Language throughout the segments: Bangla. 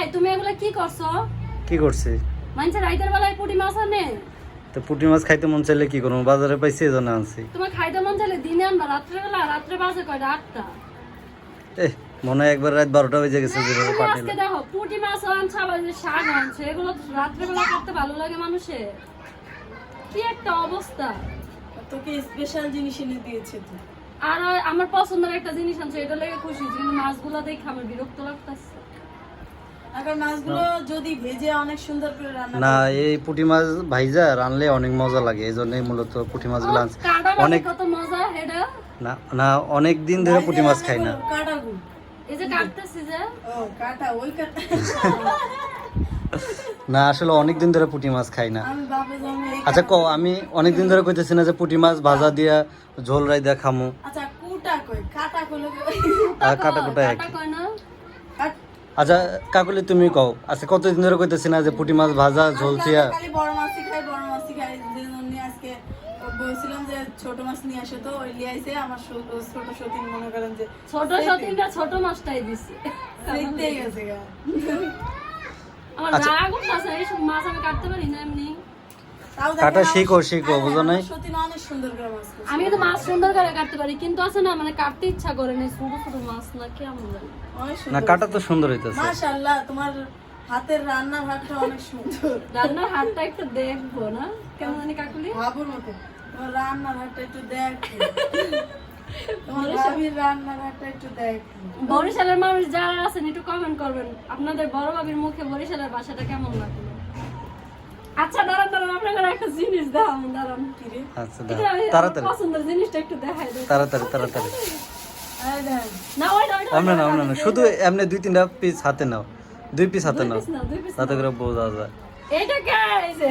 এই তুমি এগুলা কি করছ? কি রাইতের বেলায় পুটি মাছ আনে? তো পুঁটি মাছ খাইতে মন চাইলে কি করব? বাজারে পাইছি এই জন্য আনছি। তোমার খাইতে মন চাইলে দিনে আনবা রাত্রে বেলা রাত্রে বাজে কয়টা? আটটা। এ মনে হয় একবার রাত বারোটা বেজে গেছে যেভাবে পাঠিয়ে আজকে দেখো পুটি মাছ আনছে আবার যে শাক আনছে এগুলো রাত্রে বেলা করতে ভালো লাগে মানুষের কি একটা অবস্থা। তোকে স্পেশাল জিনিস এনে দিয়েছে তো। আর আমার পছন্দের একটা জিনিস আনছে এটা লেগে খুশি কিন্তু মাছগুলো দেখে আমার বিরক্ত লাগতেছে। না। এই পুঁটি মাছ ভাইজা রানলে অনেক মজা লাগে এই জন্যই মূলত পুঁটি মাছগুলো আনছি। অনেক কত মজা এটা? না না অনেক দিন ধরে পুঁটি মাছ খাই না। কাটা গুড়। এই যে কাটতেছি যে। ও কাটা ওই কাটা। না আসলে অনেক দিন ধরে পুঁটি মাছ খাই না। আচ্ছা ক আমি অনেক দিন ধরে কইতেছি না যে পুঁটি মাছ ভাজা দিয়া ঝোল রাই দিয়া খামু। আচ্ছা কুটা কই? কাটা আর কাটা কুটা এক আচ্ছা কাকুলি তুমি কও আচ্ছা কতদিন ধরে কইতেছি না যে পুঁটি মাছ ভাজা ঝোল চিয়া খালি বড় মাছই খাই বড় মাছই খাই আজকে বলছিলাম যে ছোট মাছ নিয়ে আসে তো ওই লিয়ে আমার ছোট সতীন মনে করেন যে ছোট সতীনটা ছোট মাছটাই দিছে। দেখতে গেছে গা। আমার আচ্ছা। রাগ মাছ এইসব মাছ আমি কাটতে পারি না এমনি। কাটা শিখো, শিখো, হ্যাঁ, বুঝো নাই? আমি কিন্তু মাছ সুন্দর করে কাটতে পারি কিন্তু আছে না মানে কাটতে ইচ্ছা করে না ছোট ছোট মাছ না জানি। অনেক না কাটা তো সুন্দর হইতেছে। মাশাআল্লাহ তোমার হাতের রান্নার হাতটা অনেক সুন্দর। রান্নার হাতটা একটু দেখব না? কেমন জানি কাকুলি? ভাবুর মতো। রান্নার হাতটা একটু রান্নার হাতটা একটু দেখ বরিশালের মানুষ যারা আছেন একটু কমেন্ট করবেন। আপনাদের বড় ভাবির মুখে বরিশালের ভাষাটা কেমন লাগল? আচ্ছা দাঁড়ান দাঁড়ান আপনাদের একটা জিনিস দেখাম দাঁড়ান কিরে। আচ্ছা আমার তাড়াতাড়ি। পছন্দের জিনিসটা একটু দেখাই তাড়াতাড়ি তাড়াতাড়ি। না না শুধু এমনি দুই তিনটা পিস হাতে নাও। দুই পিস হাতে নাও। তাতে করে বোঝা যায়। এটা কে? এই যে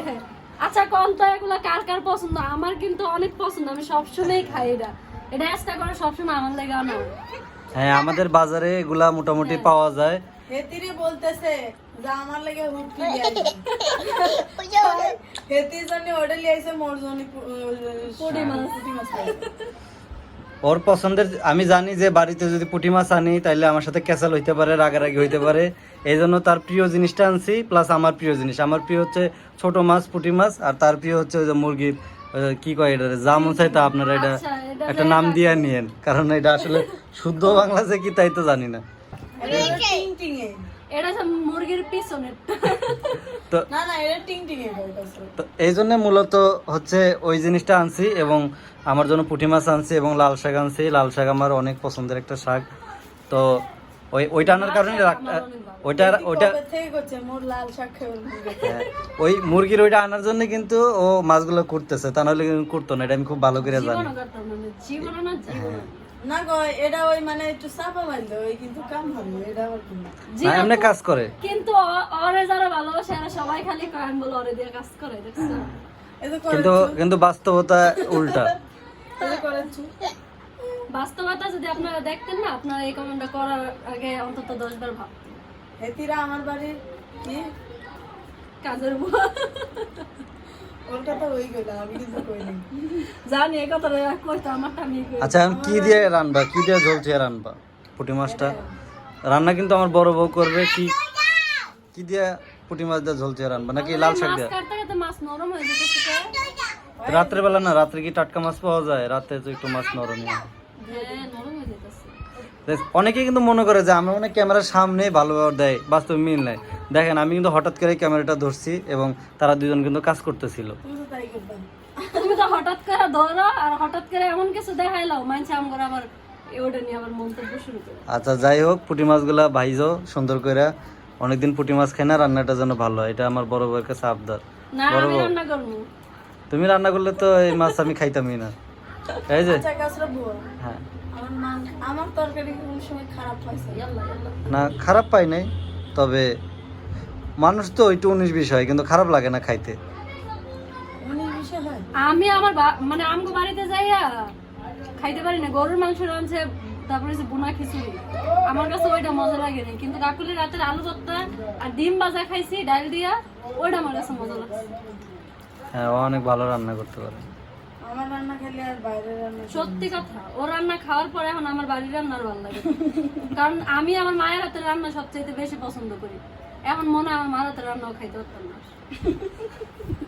আচ্ছা কোন তো এগুলা কার কার পছন্দ? আমার কিন্তু অনেক পছন্দ আমি সবসময় খাই এটা। এটা এক্সট্রা করে সবসময় আমার লেগে আনা হ্যাঁ আমাদের বাজারে এগুলা মোটামুটি পাওয়া যায়। হেতিরে বলতেছে যে আমার লাগে হুটকি হেতির জন্য অর্ডার লিয়েছে মোর জন্য পুটি মাছ। পুটি মাছ ওর পছন্দের আমি জানি যে বাড়িতে যদি পুঁটি মাছ আনি তাহলে আমার সাথে ক্যাসাল হইতে পারে রাগারাগি হইতে পারে। এই জন্য তার প্রিয় জিনিসটা আনছি প্লাস আমার প্রিয় জিনিস। আমার প্রিয় হচ্ছে ছোট মাছ পুঁটি মাছ আর তার প্রিয় হচ্ছে ওই যে মুরগির কি কয় এটা জামুন চাই তা আপনারা এটা আচ্ছা, এটা একটা নাম দিয়ে নিয়েন কারণ এটা আসলে শুদ্ধ বাংলাতে কি তাই তো জানি না। এটা মুরগির তো না না এটা টিং টিং তো এই জন্য মূলত হচ্ছে ওই জিনিসটা আনছি এবং আমার জন্য পুঁটি মাছ আনছি এবং লাল শাক আনছি। লাল শাক আমার অনেক পছন্দের একটা শাক। তো ওই ওইটা আনার কারণে ওইটা ওইটা হ্যাঁ, ওই মুরগির ওইটা আনার জন্য কিন্তু ও মাছগুলো করতেছে তা নাহলে কিন্তু করতো না এটা আমি খুব ভালো করে জানি। না গো এটা ওই মানে একটু চাপা মারলো ওই কিন্তু কাম হবে এটা আবার কি? না এমনি কাজ করে। কিন্তু অ- ওরে যারা ভালোবাসে এরা সবাই খালি কয়েন বলে ওরে দিয়ে কাজ করে দেখছ? কিন্তু কিন্তু বাস্তবতা উল্টা। বাস্তবতা যদি আপনারা দেখতেন না আপনারা এই কমেন্টটা করার আগে অন্তত দশ বার ভাবতেন। হেতিরা আমার বাড়ির কি? কাজের আচ্ছা আমি কি দিয়ে রান্না কি দিয়ে ঝোল দিয়ে রান্না পুঁটি মাছটা? রান্না কিন্তু আমার বড় বউ করবে কি কি দিয়ে পুঁটি মাছ দিয়ে ঝোল দিয়ে রান্না নাকি লাল শাক দিয়ে? হয়ে। রাত্রে বেলা না রাত্রে কি টাটকা মাছ পাওয়া যায়? রাতে তো একটু মাছ নরম হয়। হ্যাঁ নরম হয়ে যেতেছে দেখ, অনেকে কিন্তু মনে করে যে আমি অনেক ক্যামেরার সামনে ভালো দেয় বাস্তব মিল নাই। দেখেন আমি কিন্তু হঠাৎ করে ক্যামেরাটা ধরছি এবং তারা দুজন কিন্তু কাজ করতেছিল। তুমি তো তাই করতাম তুমি তো হঠাৎ করে ধরো আর হঠাৎ করে এমন কিছু দেখাইলাও মানছে আমার আবার ওটা নিয়ে আবার মন্তব্য শুরু করে। আচ্ছা যাই হোক পুঁটি মাছগুলা ভাইজো সুন্দর করে। অনেকদিন পুঁটি মাছ খাই না রান্নাটা যেন ভালো হয়। এটা আমার বড় বউয়ের কাছে আবদার। আমি রান্না তুমি রান্না করলে তো এই মাছ আমি খাইতামই না। এই যে। হ্যাঁ। আমার তরকারি কোন সময় খারাপ হয়েছে ইয়াল্লা ইয়াল্লা না খারাপ পাই নাই তবে মানুষ তো একটু উনিশ বিশ হয় কিন্তু খারাপ লাগে না খাইতে। হয়? আমি আমার বা- মানে আমগো বাড়িতে যাইয়া খাইতে পারি না। গরুর মাংস রাঁধছে তারপরে যে বোনা খিচুড়ি। আমার কাছে ওইটা মজা লাগে না কিন্তু কাকুলি রাতের আলু ভর্তা আর ডিম ভাজা খাইছি ডাল দিয়া ওইটা আমার কাছে মজা লাগছে। হ্যাঁ অনেক ভালো রান্না করতে পারে। আমার রান্না খেলে আর বাইরের রান্না সত্যি কথা ও রান্না খাওয়ার পরে এখন আমার বাড়ির রান্নার ভালো লাগে। কারণ আমি আমার মায়ের হাতের রান্না সবচেয়ে বেশি পছন্দ করি। এখন মনে হয় আমার মারাতে রান্নাও খাইতে পারতাম না।